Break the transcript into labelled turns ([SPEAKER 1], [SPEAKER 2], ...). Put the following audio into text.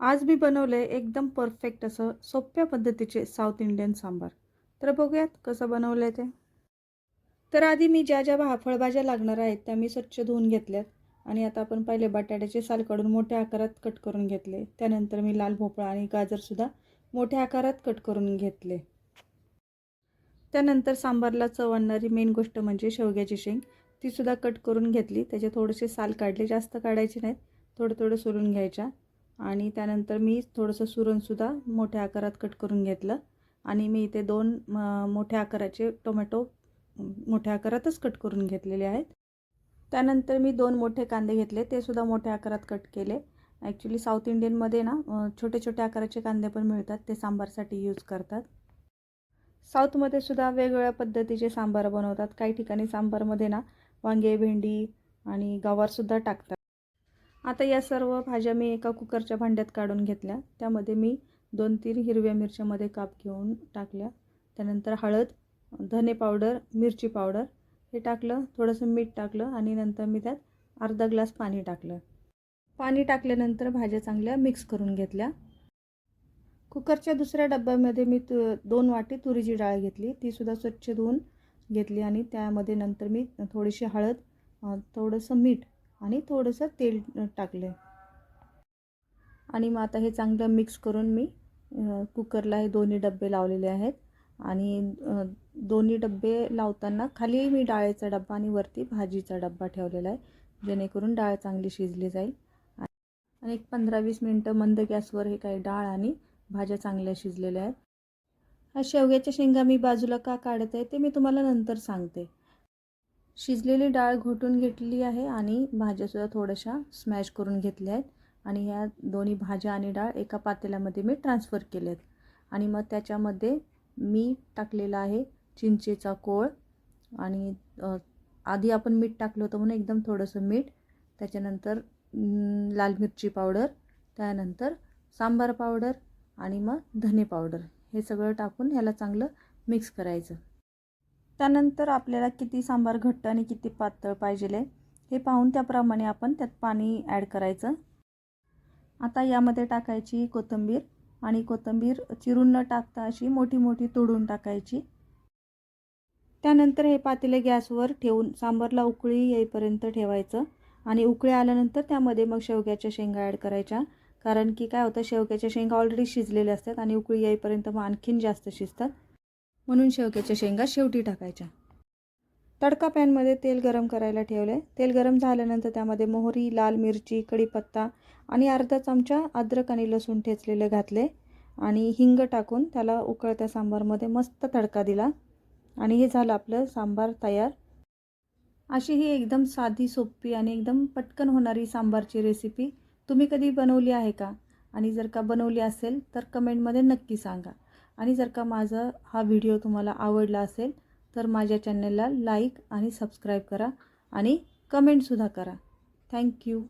[SPEAKER 1] आज मी बनवलं आहे एकदम परफेक्ट असं सोप्या पद्धतीचे साऊथ इंडियन सांबार. तर बघूयात कसं बनवलं आहे ते. तर आधी मी ज्या ज्या भा फळभाज्या लागणार आहेत त्या मी स्वच्छ धुवून घेतल्यात. आणि आता आपण पहिले बटाट्याचे साल काढून मोठ्या आकारात कट करून घेतले. त्यानंतर मी लाल भोपळा आणि गाजरसुद्धा मोठ्या आकारात कट करून घेतले. त्यानंतर सांबारला चव आणणारी मेन गोष्ट म्हणजे शेवग्याची शेंग. तीसुद्धा कट करून घेतली. त्याचे थोडेसे साल काढले. जास्त काढायचे नाहीत. थोडं थोडं सोलून घ्यायच्या. आणि त्यानंतर मी थोडंसं सुरणसुद्धा मोठ्या आकारात कट करून घेतलं. आणि मी इथे दोन मोठ्या आकाराचे टोमॅटो मोठ्या आकारातच कट करून घेतलेले आहेत. त्यानंतर मी दोन मोठे कांदे घेतले ते सुद्धा मोठ्या आकारात कट केले. ॲक्च्युली साऊथ इंडियनमध्ये ना छोटे छोटे आकाराचे कांदे पण मिळतात ते सांबारसाठी यूज करतात. साऊथमध्ये सुद्धा वेगवेगळ्या पद्धतीचे सांबार बनवतात. काही ठिकाणी सांबारमध्ये ना वांगे भेंडी आणि गवारसुद्धा टाकतात. आता या सर्व भाज्या मी एका कुकरच्या भांड्यात काढून घेतल्या. त्यामध्ये मी दोन तीन हिरव्या मिरच्यामध्ये काप घेऊन टाकल्या. त्यानंतर हळद धने पावडर मिरची पावडर हे टाकलं. थोडंसं मीठ टाकलं आणि नंतर मी त्यात अर्धा ग्लास पाणी टाकलं. पाणी टाकल्यानंतर भाज्या चांगल्या मिक्स करून घेतल्या. कुकरच्या दुसऱ्या डब्यामध्ये मी तु दोन वाटी तुरीची डाळ घेतली. तीसुद्धा स्वच्छ धुवून घेतली आणि त्यामध्ये नंतर मी थोडीशी हळद थोडंसं मीठ आणि थोडंसं तेल टाकलं आणि मग आता हे चांगलं मिक्स करून मी कुकरला हे दोन्ही डबे लावलेले आहेत. आणि दोन्ही डबे लावताना खाली मी डाळीचा डब्बा आणि वरती भाजीचा डब्बा ठेवलेला आहे जेणेकरून डाळ चांगली शिजली जाईल. आणि एक पंधरा वीस मिनटं मंद गॅसवर हे काही डाळ आणि भाज्या चांगल्या शिजलेल्या आहेत. हा शेवग्याच्या शेंगा मी बाजूला का काढत आहे ते मी तुम्हाला नंतर सांगते. शिजलेली डाळ घोटून घेतली आहे आणि भाज्यासुद्धा थोड्याशा स्मॅश करून घेतल्या आहेत. आणि ह्या दोन्ही भाज्या आणि डाळ एका पातेल्यामध्ये मी ट्रान्सफर केले आहेत आणि मग त्याच्यामध्ये मी टाकलेला आहे चिंचेचा कोळ. आणि आधी आपण मीठ टाकलं होतं म्हणून एकदम थोडंसं मीठ. त्याच्यानंतर लाल मिरची पावडर. त्यानंतर सांबार पावडर आणि मग धने पावडर. हे सगळं टाकून ह्याला चांगलं मिक्स करायचं. त्यानंतर आपल्याला किती सांबार घट्ट आणि किती पातळ पाहिजे हे पाहून त्याप्रमाणे आपण त्यात पाणी ॲड करायचं. आता यामध्ये टाकायची कोथिंबीर आणि कोथिंबीर चिरून न टाकता अशी मोठी मोठी तोडून टाकायची. त्यानंतर हे पातेले गॅसवर ठेवून सांबारला उकळी येईपर्यंत ठेवायचं आणि उकळी आल्यानंतर त्यामध्ये मग शेवग्याच्या शेंगा ॲड करायच्या. कारण की काय होतं शेवग्याच्या शेंगा ऑलरेडी शिजलेल्या असतात आणि उकळी येईपर्यंत मग आणखीन जास्त शिजतात. म्हणून शेवग्याच्या शेंगा शेवटी टाकायच्या. तडका पॅनमध्ये तेल गरम करायला ठेवलं आहे तेल गरम झाल्यानंतर त्यामध्ये मोहरी लाल मिरची कढीपत्ता आणि अर्धा चमचा अद्रक आणि लसूण ठेचलेले घातले आणि हिंग टाकून त्याला उकळत्या सांबारमध्ये मस्त तडका दिला आणि हे झालं आपलं सांबार तयार. अशी ही एकदम साधी सोपी आणि एकदम पटकन होणारी सांबारची रेसिपी तुम्ही कधी बनवली आहे का? आणि जर का बनवली असेल तर कमेंटमध्ये नक्की सांगा. आणि जर का माझा हा व्हिडिओ तुम्हाला आवडला असेल तर माझ्या चॅनलला लाईक आणि सबस्क्राईब करा आणि कमेंटसुद्धा करा. थँक्यू